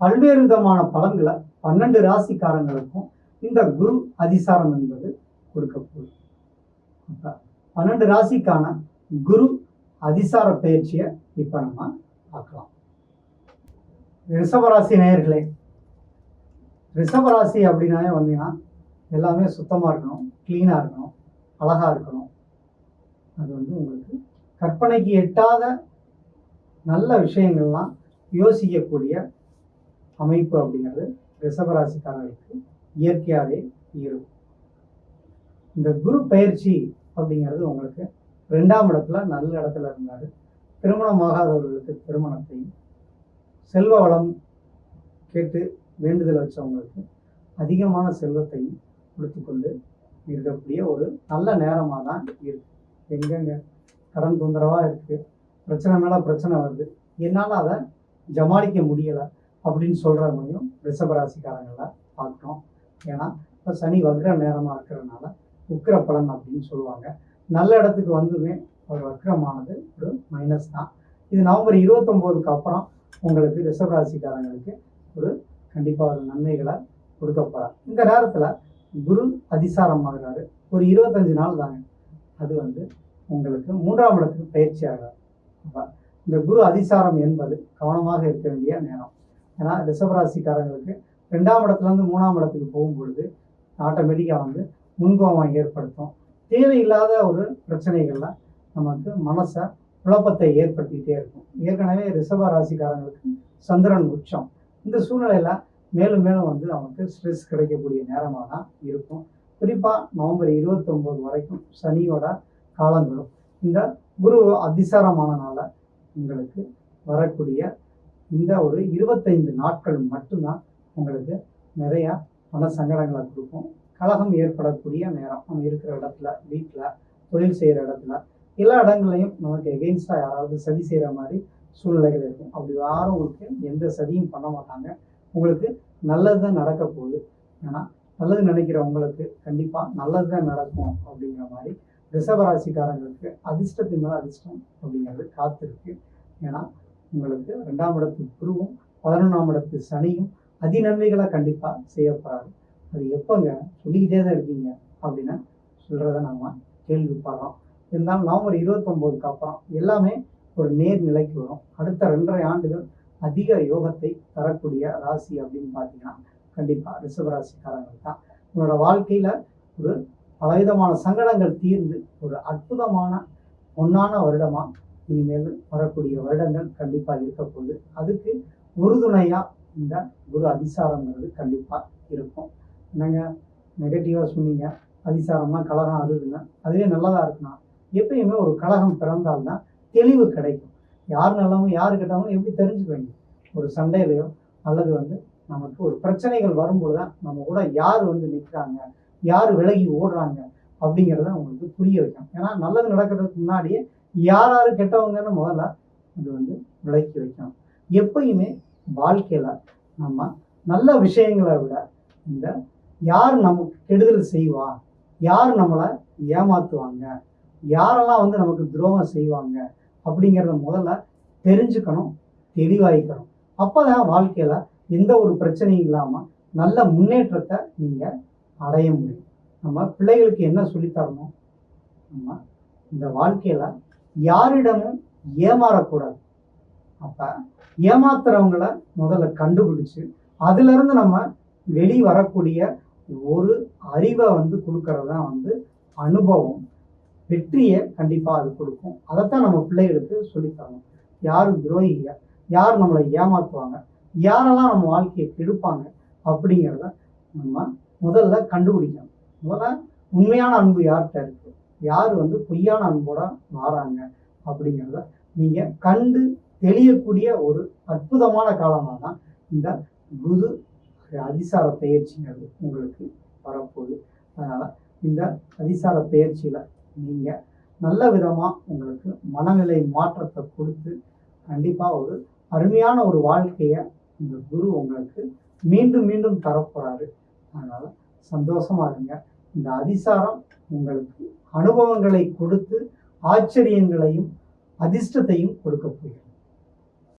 பல்வேறு விதமான பலன்களை பன்னெண்டு ராசிக்காரங்களுக்கும் இந்த குரு அதிசாரம் என்பது கொடுக்கக்கூடும். பன்னெண்டு ராசிக்கான குரு அதிசார பயிற்சியை இப்போ நம்ம பார்க்கலாம். ரிஷபராசி நேயர்களே ரிஷபராசி அப்படின்னாலே வந்தீங்கன்னா எல்லாமே சுத்தமாக இருக்கணும் க்ளீனாக இருக்கணும் அழகாக இருக்கணும். அது வந்து உங்களுக்கு கற்பனைக்கு எட்டாத நல்ல விஷயங்கள்லாம் யோசிக்கக்கூடிய அமைப்பு அப்படிங்கிறது ரிஷபராசிக்காரர்களுக்கு இயற்கையாகவே இருக்கும். இந்த குரு பயிற்சி அப்படிங்கிறது உங்களுக்கு ரெண்டாம் இடத்துல நல்ல இடத்துல இருந்தார். திருமணமாகாதவர்களுக்கு திருமணத்தையும் செல்வ வளம் கேட்டு வேண்டுதல் வச்சவங்களுக்கு அதிகமான செல்வத்தையும் கொடுத்துக்கொண்டு இருக்கக்கூடிய ஒரு நல்ல நேரமாக தான் இருக்கு. எங்கெங்க? கடன் தொந்தரவாக இருக்குது பிரச்சனை மேலே பிரச்சனை வருது. என்னால் அதை ஜமாளிக்க முடியலை. அப்படின்னு சொல்கிறவங்களையும் ரிஷபராசிக்காரங்களை பார்க்குறோம். ஏன்னா இப்போ சனி வக்ர நேரமாக இருக்கிறதுனால உக்கிர பலன் அப்படின்னு சொல்லுவாங்க. நல்ல இடத்துக்கு வந்துமே ஒரு வக்ரமானது ஒரு மைனஸ் தான். இது நவம்பர் இருபத்தொம்போதுக்கு அப்புறம் உங்களுக்கு ரிஷபராசிக்காரங்களுக்கு ஒரு கண்டிப்பாக ஒரு நன்மைகளை கொடுக்க போகிறார் இந்த நேரத்தில் குரு அதிசாரம் ஆகிறாரு ஒரு இருபத்தஞ்சு நாள் தாங்க. அது வந்து உங்களுக்கு மூன்றாம் இடத்துக்கு பயிற்சி ஆகிறார். இந்த குரு அதிசாரம் என்பது கவனமாக இருக்க வேண்டிய நேரம். ஏன்னா ரிஷபராசிக்காரங்களுக்கு ரெண்டாம் இடத்துலேருந்து மூணாம் இடத்துக்கு போகும் பொழுது ஆட்டோமேட்டிக்காக வந்து முன்கோபம் ஏற்படுத்தும். தேவையில்லாத ஒரு பிரச்சனைகளில் நமக்கு மனசை குழப்பத்தை ஏற்படுத்திக்கிட்டே இருக்கும். ஏற்கனவே ரிஷப ராசிக்காரங்களுக்கு சந்திரன் உச்சம். இந்த சூழ்நிலையில மேலும் மேலும் வந்து நமக்கு ஸ்ட்ரெஸ் கிடைக்கக்கூடிய நேரமாக தான் இருக்கும். குறிப்பாக நவம்பர் இருபத்தொம்போது வரைக்கும் சனியோட காலங்களும் இந்த குரு அதிசாரமானனால உங்களுக்கு வரக்கூடிய இந்த ஒரு இருபத்தைந்து நாட்கள் மட்டும்தான் உங்களுக்கு நிறையா பண சங்கடங்களை கொடுக்கும். கலகம் ஏற்படக்கூடிய நேரம். நம்ம இருக்கிற இடத்துல வீட்டில் தொழில் செய்கிற இடத்துல எல்லா இடங்களையும் நமக்கு எகெயின்ஸ்டாக யாராவது சதி செய்கிற மாதிரி சூழ்நிலைகள் இருக்கும். அப்படி யாரும் உங்களுக்கு எந்த சதியும் பண்ண மாட்டாங்க. உங்களுக்கு நல்லது தான் நடக்க போகுது. ஏன்னா நல்லது நினைக்கிறவங்களுக்கு கண்டிப்பாக நல்லது தான் நடக்கும் அப்படிங்கிற மாதிரி ரிஷபராசிக்காரங்களுக்கு அதிர்ஷ்டத்தின் மேலே அதிர்ஷ்டம் அப்படிங்கிறது காத்திருக்கு. ஏன்னா உங்களுக்கு ரெண்டாம் இடத்து குருவும் பதினொன்றாம் இடத்து சனியும் அதிநன்மைகளை கண்டிப்பாக செய்யப்படாது அது எப்போங்க? சொல்லிக்கிட்டே தான் இருக்கீங்க அப்படின்னு சொல்கிறத நம்ம கேள்விப்படுறோம் இருந்தாலும் நவம்பர் இருபத்தொம்போதுக்கு அப்புறம் எல்லாமே ஒரு நேர் நிலைக்கு வரும். அடுத்த ரெண்டரை ஆண்டுகள் அதிக யோகத்தை தரக்கூடிய ராசி அப்படின்னு பார்த்தீங்கன்னா கண்டிப்பாக ரிஷபராசிக்காரங்கள் தான். உங்களோட வாழ்க்கையில் ஒரு பலவிதமான சங்கடங்கள் தீர்ந்து ஒரு அற்புதமான பொன்னான வருடமாக இனிமேல் வரக்கூடிய வருடங்கள் கண்டிப்பாக இருக்க போகுது. அதுக்கு உறுதுணையா இந்த குரு அதிசாரங்கிறது கண்டிப்பாக இருக்கும். என்னங்க? நெகட்டிவாக சொன்னீங்க. அதிசாரம்னா கலகம் அதுதுங்க அதுவே நல்லதாக இருக்குன்னா எப்பயுமே ஒரு கலகம் பிறந்தால்தான் தெளிவு கிடைக்கும். யார் நல்லவங்க யார் கெட்டவங்க எப்படி தெரிஞ்சுக்குவீங்க? ஒரு சண்டையிலையோ அல்லது வந்து நமக்கு ஒரு பிரச்சனைகள் வரும்போது தான் நம்ம கூட யார் வந்து நிற்கிறாங்க யார் விலகி ஓடுறாங்க அப்படிங்கிறத உங்களுக்கு புரிய வைக்கும் ஏன்னா நல்லது நடக்கிறதுக்கு முன்னாடியே யார் யார் கெட்டவங்கன்னு முதல்ல இது வந்து விளக்கி வைக்கணும். எப்பயுமே வாழ்க்கையில் நம்ம நல்ல விஷயங்களை விட இந்த யார் நமக்கு கெடுதல் செய்வா யார் நம்மளை ஏமாற்றுவாங்க யாரெல்லாம் வந்து நமக்கு துரோகம் செய்வாங்க அப்படிங்கிறத முதல்ல தெரிஞ்சுக்கணும் தெளிவாயிக்கணும். அப்போதான் வாழ்க்கையில் எந்த ஒரு பிரச்சனையும் இல்லாமல் நல்ல முன்னேற்றத்தை நீங்கள் அடைய முடியும். நம்ம பிள்ளைகளுக்கு என்ன சொல்லித் தரணும்? நம்ம இந்த வாழ்க்கையில் யாரிடமும் ஏமாறக்கூடாது. அப்போ ஏமாத்துறவங்கள முதல்ல கண்டுபிடிச்சு அதிலிருந்து நம்ம வெளி வரக்கூடிய ஒரு அறிவை வந்து கொடுக்கறது தான் வந்து அனுபவம். வெற்றியை கண்டிப்பாக அது கொடுக்கும். அதைத்தான் நம்ம பிள்ளைகளுக்கு சொல்லித் தரணும் யார் துரோகிங்க யார் நம்மளை ஏமாற்றுவாங்க யாரெல்லாம் நம்ம வாழ்க்கையை கெடுப்பாங்க அப்படிங்கிறத நம்ம முதல்ல கண்டுபிடிக்கணும். முதல்ல உண்மையான அன்பு யார்கிட்ட இருக்குது யார் வந்து பொய்யான அன்போட மாறாங்க அப்படிங்கிறத நீங்கள் கண்டு தெளியக்கூடிய ஒரு அற்புதமான காலமாக தான் இந்த குரு அதிசார பயிற்சிங்கிறது உங்களுக்கு வரப்போகுது. அதனால் இந்த அதிசார பயிற்சியில் நீங்கள் நல்ல விதமாக உங்களுக்கு மனநிலை மாற்றத்தை கொடுத்து கண்டிப்பாக ஒரு அருமையான ஒரு வாழ்க்கையை இந்த குரு உங்களுக்கு மீண்டும் மீண்டும் தரப்போகிறாரு அதனால் சந்தோஷமாக இருங்க. இந்த அதிசாரம் உங்களுக்கு அனுபவங்களை கொடுத்து ஆச்சரியங்களையும் அதிர்ஷ்டத்தையும் கொடுக்க போகிறது.